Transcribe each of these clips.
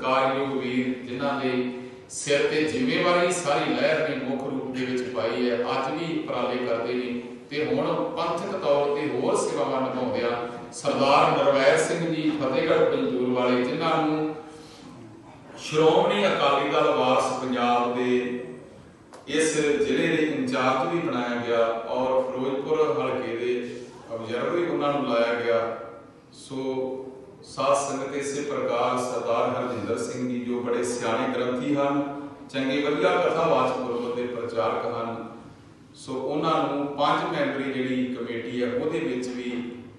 ਸਤਿਕਾਰਯੋਗ ਵੀਰ ਜਿਨ੍ਹਾਂ ਦੇ ਸਿਰ ਤੇ ਜ਼ਿੰਮੇਵਾਰੀ ਸਾਰੀ ਲਹਿਰ ਨੇ ਮੁੱਖ ਰੂਪ ਦੇ ਵਿੱਚ ਪਾਈ ਹੈ, ਅੱਜ ਵੀ ਉਪਰਾਲੇ ਕਰਦੇ ਨੇ ਤੇ ਹੁਣ ਪੰਥਕ ਤੌਰ ਤੇ ਹੋਰ ਸੇਵਾਵਾਂ ਨਿਭਾਉਂਦਿਆਂ ਸਰਦਾਰ ਨਰਵੈਰ ਸਿੰਘ ਜੀ ਫਤਿਹਗੜ੍ਹ ਪੰਜੂਰ ਵਾਲੇ, ਜਿਨ੍ਹਾਂ ਨੂੰ ਸ਼੍ਰੋਮਣੀ ਅਕਾਲੀ ਦਲ ਵਾਰਸ ਪੰਜਾਬ ਦੇ ਇਸ ਜ਼ਿਲ੍ਹੇ ਦੇ ਇੰਚਾਰਜ ਵੀ ਬਣਾਇਆ ਗਿਆ ਔਰ ਫਿਰੋਜ਼ਪੁਰ ਹਲਕੇ ਦੇ ਅਬਜ਼ਰਵਰ ਵੀ ਉਹਨਾਂ ਨੂੰ ਲਾਇਆ ਗਿਆ। ਸੋ ਸਾਧ ਸੰਗਤ ਇਸੇ ਪ੍ਰਕਾਰ ਸਰਦਾਰ ਹਰਜਿੰਦਰ ਸਿੰਘ ਜੀ, ਜੋ ਬੜੇ ਸਿਆਣੇ ਗ੍ਰੰਥੀ ਹਨ, ਚੰਗੇ ਵਧੀਆ ਕਥਾਵਾਚਕ ਗੁਰਮਤਿ ਦੇ ਪ੍ਰਚਾਰਕ ਹਨ। ਸੋ ਉਹਨਾਂ ਨੂੰ ਪੰਜ ਮੈਂਬਰੀ ਜਿਹੜੀ ਕਮੇਟੀ ਹੈ, ਉਹਦੇ ਵਿੱਚ ਵੀ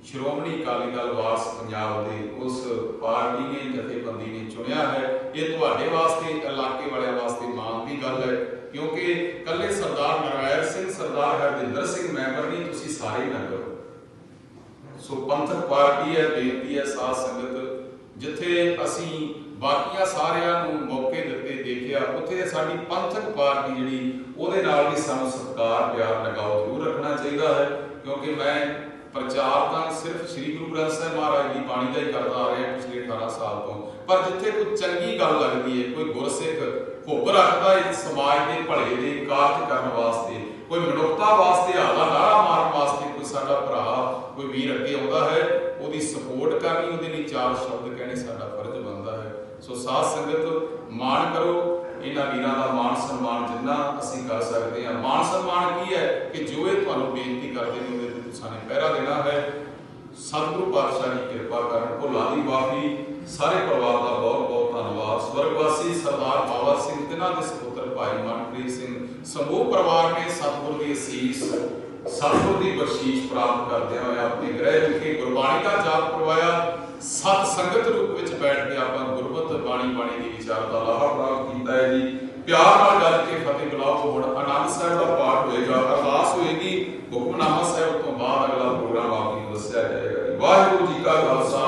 ਸ਼੍ਰੋਮਣੀ ਅਕਾਲੀ ਦਲ ਵਾਰਸ ਪੰਜਾਬ ਦੇ ਉਸ ਪਾਰਟੀ ਨੇ, ਜਥੇਬੰਦੀ ਨੇ ਚੁਣਿਆ ਹੈ। ਇਹ ਤੁਹਾਡੇ ਵਾਸਤੇ, ਇਲਾਕੇ ਵਾਲਿਆਂ ਵਾਸਤੇ ਮਾਣ ਦੀ ਗੱਲ ਹੈ, ਕਿਉਂਕਿ ਕੱਲੇ ਸਰਦਾਰ ਨਰਵੈਰ ਸਿੰਘ, ਸਰਦਾਰ ਹਰਜਿੰਦਰ ਸਿੰਘ ਮੈਂਬਰ ਨਹੀਂ, ਤੁਸੀਂ ਸਾਰੇ ਮੈਂਬਰ ਸੋ ਪੰਥਕ ਪਾਰਟੀ ਹੈ, ਬੇਨਤੀ ਹੈ, ਸਾਧ ਸੰਗਤ ਜਿੱਥੇ ਅਸੀਂ ਬਾਕੀਆਂ ਸਾਰਿਆਂ ਨੂੰ ਮੌਕੇ ਦਿੱਤੇ ਦੇਖਿਆ, ਉੱਥੇ ਸਾਡੀ ਪੰਥਕ ਪਾਰਟੀ ਜਿਹੜੀ, ਉਹਦੇ ਨਾਲ ਵੀ ਸਾਨੂੰ ਸਤਿਕਾਰ, ਪਿਆਰ, ਲਗਾਓ ਜ਼ਰੂਰ ਰੱਖਣਾ ਚਾਹੀਦਾ ਹੈ, ਕਿਉਂਕਿ ਮੈਂ ਪ੍ਰਚਾਰ ਤਾਂ ਸਿਰਫ ਸ੍ਰੀ ਗੁਰੂ ਗ੍ਰੰਥ ਸਾਹਿਬ ਮਹਾਰਾਜ ਦੀ ਬਾਣੀ ਦਾ ਹੀ ਕਰਦਾ ਆ ਰਿਹਾ ਪਿਛਲੇ 18 ਸਾਲ ਤੋਂ। ਪਰ ਜਿੱਥੇ ਕੋਈ ਚੰਗੀ ਗੱਲ ਲੱਗਦੀ ਹੈ, ਕੋਈ ਗੁਰਸਿੱਖ ਭੁੱਖ ਰੱਖਦਾ ਹੈ ਸਮਾਜ ਦੇ ਭਲੇ ਦੇ ਕਾਰਜ ਕਰਨ ਵਾਸਤੇ, ਕੋਈ ਮਨੁੱਖਤਾ ਵਾਸਤੇ ਕੋਈ ਵੀਰ ਅੱਗੇ ਆਉਂਦਾ ਹੈ, ਉਹਦੀ ਸਪੋਰਟ ਕਰਨੀ, ਉਹਦੇ ਲਈ ਚਾਰ ਸ਼ਬਦ ਕਹਿਣੇ ਸਾਡਾ ਫਰਜ਼ ਬਣਦਾ ਹੈ। ਸੋ ਸਾਧ ਸੰਗਤ, ਮਾਣ ਕਰੋ, ਇਹਨਾਂ ਵੀਰਾਂ ਦਾ ਮਾਣ ਸਨਮਾਨ ਜਿੰਨਾ ਅਸੀਂ ਕਰ ਸਕਦੇ ਹਾਂ। ਮਾਣ ਸਨਮਾਨ ਕੀ ਹੈ? ਕਿ ਜੋ ਇਹ ਤੁਹਾਨੂੰ ਬੇਨਤੀ ਕਰਦੇ ਨੇ, ਉਹਦੇ ਤੇ ਤੁਸੀਂ ਨੇ ਪਹਿਰਾ ਦੇਣਾ ਹੈ। ਸਤਿਗੁਰੂ ਪਾਤਸ਼ਾਹ ਦੀ ਕਿਰਪਾ ਕਰਨ, ਭੁੱਲਾਂ ਦੀ ਮਾਫੀ ਸਾਰੇ ਪਰਿਵਾਰ ਦਾ ਬਹੁਤ ਬਹੁਤ ਧੰਨਵਾਦ। ਸਵਰਗਵਾਸੀ ਸਰਦਾਰ ਬਾਵਾ ਸਿੰਘ, ਤਿਨਾਂ ਦੇ ਸੁਪੁੱਤਰ ਭਾਈ ਮਨਪ੍ਰੀਤ ਸਿੰਘ, ਸਮੂਹ ਪਰਿਵਾਰ ਨੇ ਸਤਿਗੁਰ ਦੀ ਅਸੀਸ, ਸਤਿਗੁਰ ਦੀ ਬਖਸ਼ੀਸ਼ ਪ੍ਰਾਪਤ ਕਰਦਿਆਂ ਹੋਇਆ ਗ੍ਰਹਿ ਵਿਖੇ ਗੁਰਬਾਣੀ ਦਾ ਜਾਪ ਕਰਵਾਇਆ, ਸਤ ਸੰਗਤ ਰੂਪ ਵਿੱਚ ਬੈਠ ਕੇ ਆਪਾਂ ਗੁਰਬਤ ਬਾਣੀ ਬਾਣੀ ਦੀ ਵਿਚਾਰ ਦਾ ਲਾਹਾ ਪ੍ਰਾਪਤ ਕੀਤਾ ਹੈ ਜੀ। ਪਿਆਰ ਨਾਲ ਗੱਲ ਕੇ ਫਤਿਹ ਬੁਲਾਓ। ਹੁਣ ਆਨੰਦ ਸਾਹਿਬ ਦਾ ਪਾਠ ਹੋਏਗਾ, ਅਰਦਾਸ ਹੋਏਗੀ। ਹੁਕਮਨਾਮਾ ਸਾਹਿਬ ਤੋਂ ਬਾਅਦ ਅਗਲਾ ਪ੍ਰੋਗਰਾਮ ਆਪ ਨੂੰ ਦੱਸਿਆ ਜਾਏਗਾ ਵਾਹਿਗੁਰੂ ਜੀ ਕਾ ਖਾਲਸਾ।